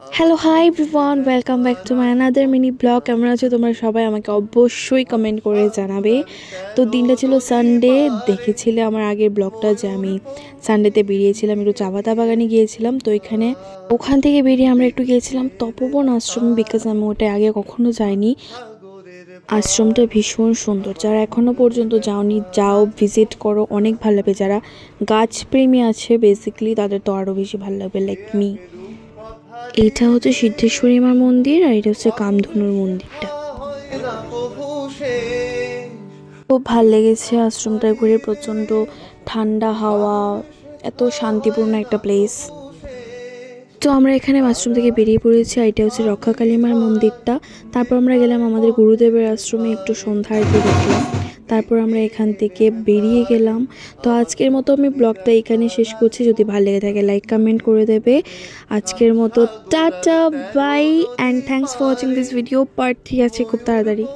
Hello hi everyone welcome back to my another mini blog কেমন আছো তোমরা সবাই আমাকে অবশ্যই কমেন্ট করে জানাবে তো দিনটা ছিল সানডে দেখেছিলে আমার আগের ব্লগটা যে আমি সানডেতে বেরিয়েছিলাম একটু চা পাতা বাগানে গিয়েছিলাম। তো এখানে ওখান থেকে বেরিয়ে আমরা একটু গিয়েছিলাম তপবন আশ্রম বিকজ আমি ওটা আগে কখনো যাইনি। আশ্রমটা ভীষণ সুন্দর। যারা এখনও পর্যন্ত যাওনি, যাও ভিজিট করো, অনেক ভালো লাগবে। যারা গাছপ্রেমী আছে বেসিক্যালি তাদের তো আরও বেশি ভালো লাগবে লাইক মি এটা হচ্ছে সিদ্ধেশ্বরী মার মন্দির আর এটা হচ্ছে কামধনুর মন্দিরটা। খুব ভালো লেগেছে আশ্রমটা ঘুরে, প্রচণ্ড ঠান্ডা হাওয়া, এত শান্তিপূর্ণ একটা প্লেস তো আমরা এখানে আশ্রম থেকে বেরিয়ে পড়েছি আর এটা হচ্ছে রক্ষাকালী মার মন্দিরটা। তারপর আমরা গেলাম আমাদের গুরুদেবের আশ্রমে একটু সন্ধ্যা আরতি দেখলাম তারপর আমরা এখান থেকে বেরিয়ে গেলাম। তো আজকের মতো আমি ব্লগটা এখানে শেষ করছি। যদি ভালো লেগে থাকে লাইক কমেন্ট করে দেবে। আজকের মতো tata bye and thanks for watching this video part ঠিক আছে খুব তাড়াতাড়ি।